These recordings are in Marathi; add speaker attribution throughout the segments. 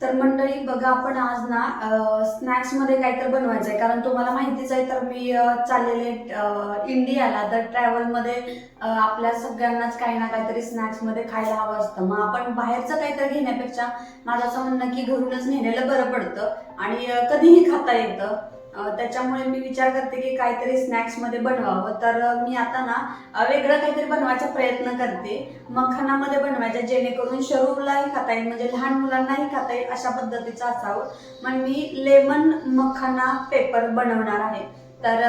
Speaker 1: तर मंडळी बघा आपण आज ना स्नॅक्समध्ये काहीतरी बनवायचं आहे कारण तुम्हाला माहितीच आहे तर मी चाललेले इंडियाला तर ट्रॅव्हलमध्ये आपल्या सगळ्यांनाच काही ना काहीतरी स्नॅक्समध्ये खायला हवं असतं. मग आपण बाहेरचं काहीतरी घेण्यापेक्षा माझं असं म्हणणं की घरूनच नेलेलं बरं पडतं. आणि कधीही खाता येतं. त्याच्यामुळे मी विचार करते की काहीतरी स्नॅक्समध्ये बनवावं. तर मी आता ना वेगळं काहीतरी बनवायचा प्रयत्न करते. मखानामध्ये बनवायचं जेणेकरून शरूरलाही खाता येईल म्हणजे लहान मुलांनाही खाता येईल अशा पद्धतीचं असावं. मग मी लेमन मखाना पेपर बनवणार आहे. तर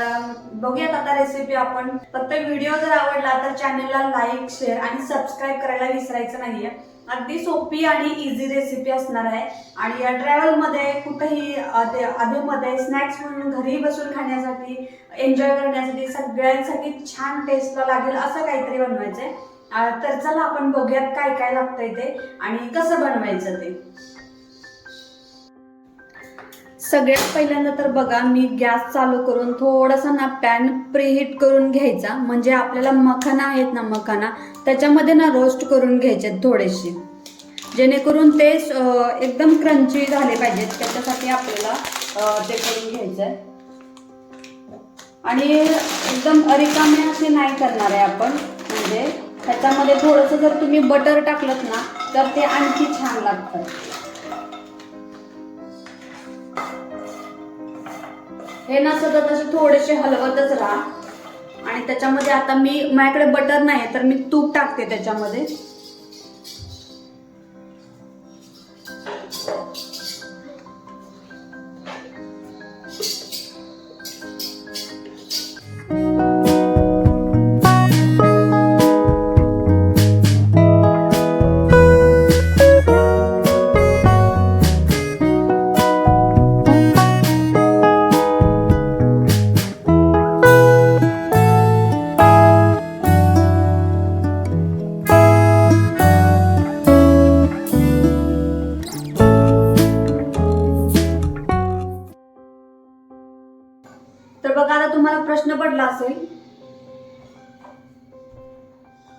Speaker 1: बघूयात आता रेसिपी आपण. फक्त व्हिडिओ जर आवडला तर चॅनलला लाईक शेअर आणि सबस्क्राईब करायला विसरायचं नाहीये. अगदी सोपी आणि इझी रेसिपी असणार आहे. आणि या ट्रॅव्हलमध्ये कुठेही अधे अधेमध्ये स्नॅक्स म्हणून घरी बसून खाण्यासाठी एन्जॉय करण्यासाठी सगळ्यांसाठी छान टेस्टला लागेल असं काहीतरी बनवायचं आहे तर चला आपण बघूयात काय काय लागतंय ते आणि कसं बनवायचं ते. सगळ्यात पहिल्यांदा तर बघा मी गॅस चालू करून थोडासा ना पॅन प्रीहीट करून घ्यायचा. म्हणजे आपल्याला मखाना आहेत ना मखाना त्याच्यामध्ये ना रोस्ट करून घ्यायचे थोडेसे. जेणेकरून ते एकदम क्रंची झाले पाहिजेत त्याच्यासाठी आपल्याला ते करून घ्यायचं आहे आणि एकदम रिकामे असे नाही करणार आहे आपण. म्हणजे त्याच्यामध्ये थोडंसं जर तुम्ही बटर टाकलं ना तर ते आणखी छान लागतं. हे ना सतत असे थोडेसे हलवतच राहा. आणि त्याच्यामध्ये आता मी माझ्याकडे बटर नाही तर मी तूप टाकते त्याच्यामध्ये. तर बघा आता तुम्हाला प्रश्न पडला असेल.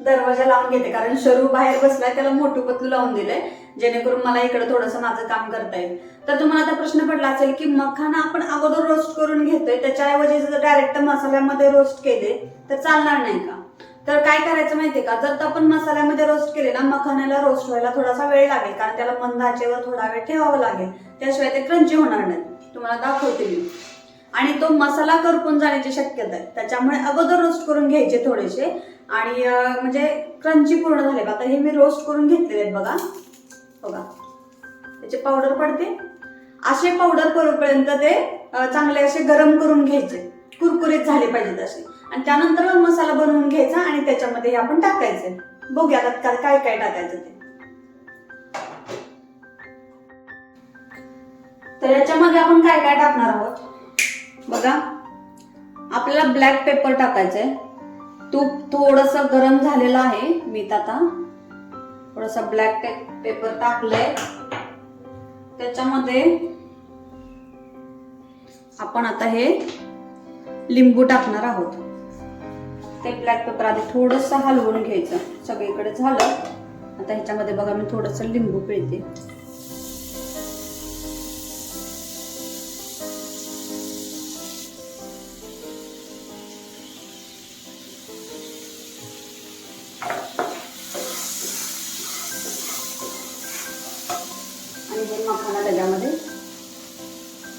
Speaker 1: दरवाजा लावून घेते कारण शरू बाहेर बसलाय त्याला मोठू पतलू लावून दिलंय. जेणेकरून मला इकडे थोडंसं माझं काम करता येईल. तर तुम्हाला आता प्रश्न पडला असेल की मखाना आपण अगोदर रोस्ट करून घेतोय त्याच्याऐवजी जर डायरेक्ट मसाल्यामध्ये रोस्ट केले तर चालणार नाही का? तर काय करायचं माहितीये का? जर आपण मसाल्यामध्ये रोस्ट केले ना मखाण्याला रोस्ट व्हायला थोडासा वेळ लागेल कारण त्याला मंद आचेवर थोडा वेळ ठेवावं लागेल. त्याशिवाय ते क्रंची होणार नाही. तुम्हाला दाखवते मी. आणि तो मसाला करपून जाण्याची शक्यता आहे. त्याच्यामुळे अगोदर रोस्ट करून घ्यायचे थोडेसे. आणि म्हणजे क्रंची पूर्ण झाले. आता हे मी रोस्ट करून घेतलेले आहेत बघा. बघा. त्याचे पावडर पडते. असे पावडर करूपर्यंत ते चांगले असे गरम करून घ्यायचे. कुरकुरीत झाले पाहिजेत असे. आणि त्यानंतर मसाला बनवून घ्यायचा आणि त्याच्यामध्ये हे आपण टाकायचे. बघूया आता काय काय काय टाकायचं ते. तर याच्यामध्ये आपण काय काय टाकणार आहोत? बघा आपल्याला ब्लॅक पेपर टाकायचंय. तूप थोडस गरम झालेलं आहे मीठ आता. थोडस ब्लॅक पेपर टाकलंय. त्याच्यामध्ये आपण आता हे लिंबू टाकणार आहोत. ते ब्लॅक पेपर आधी थोडस हलवून घ्यायचं. सगळीकडे झालं. आता ह्याच्यामध्ये बघा मी थोडस लिंबू पिळते.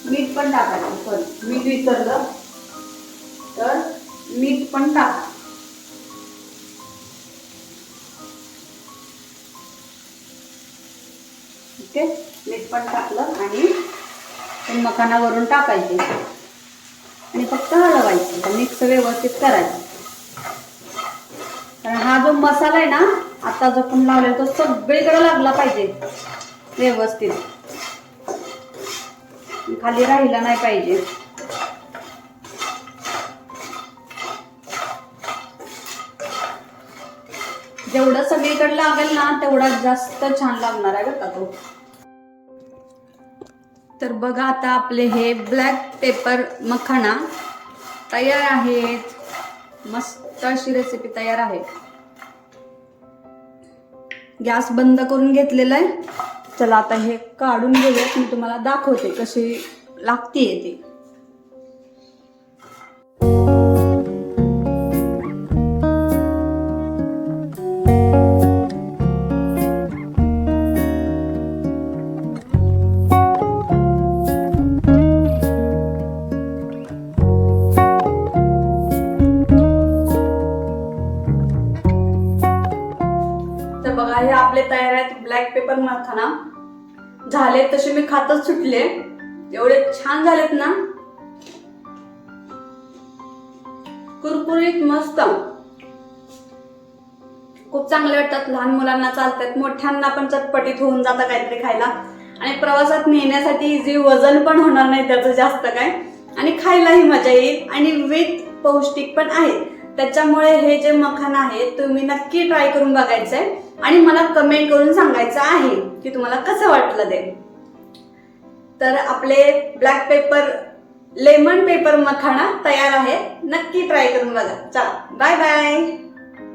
Speaker 1: मीठ पण टाकायचं पण मीठ विसरलं तर मीठ पण टाका. ओके? मीठ पण टाकलं आणि मखाना वरून टाकायचे. आणि फक्त हलवायचं मिक्स व्यवस्थित करायचं. कारण हा जो मसाला आहे ना आता जो पण लावलेला तो सगळीकडे लागला पाहिजे. व्यवस्थित. खाली राहिला नाही पाहिजे. जेवढं सगळीकडे लागेल ना तेवढा जास्त छान लागणार आहे बघा तो. तर बघा आता आपले हे ब्लॅक पेपर मखाना तयार आहेत. मस्त अशी रेसिपी तयार आहे. गॅस बंद करून घेतलेला आहे. चला आता हे काढून घेऊयात मी तुम्हाला दाखवते कशी लागतीये ती. तर बघा हे आपले तयार आहेत ब्लॅक पेपर मखाना. झाले तसे मी खातच सुटले. एवढे छान झालेत ना. कुरकुरीत मस्त. खूप चांगले वाटतात. लहान मुलांना चालतात मोठ्यांना पण चटपटीत होऊन जातं काहीतरी खायला. आणि प्रवासात नेण्यासाठी इझी वजन पण होणार नाही त्याचं जास्त काय. आणि खायलाही मजा येईल. आणि विथ पौष्टिक पण आहे त्याच्यामुळे हे जे मखान आहे तुम्ही नक्की ट्राय करून बघायचं आहे आणि मला कमेंट करून सांगायचं आहे की तुम्हाला कसं वाटलं ते. तर आपले black pepper lemon pepper makhana तयार आहे. नक्की ट्राय करून बघा. चला बाय बाय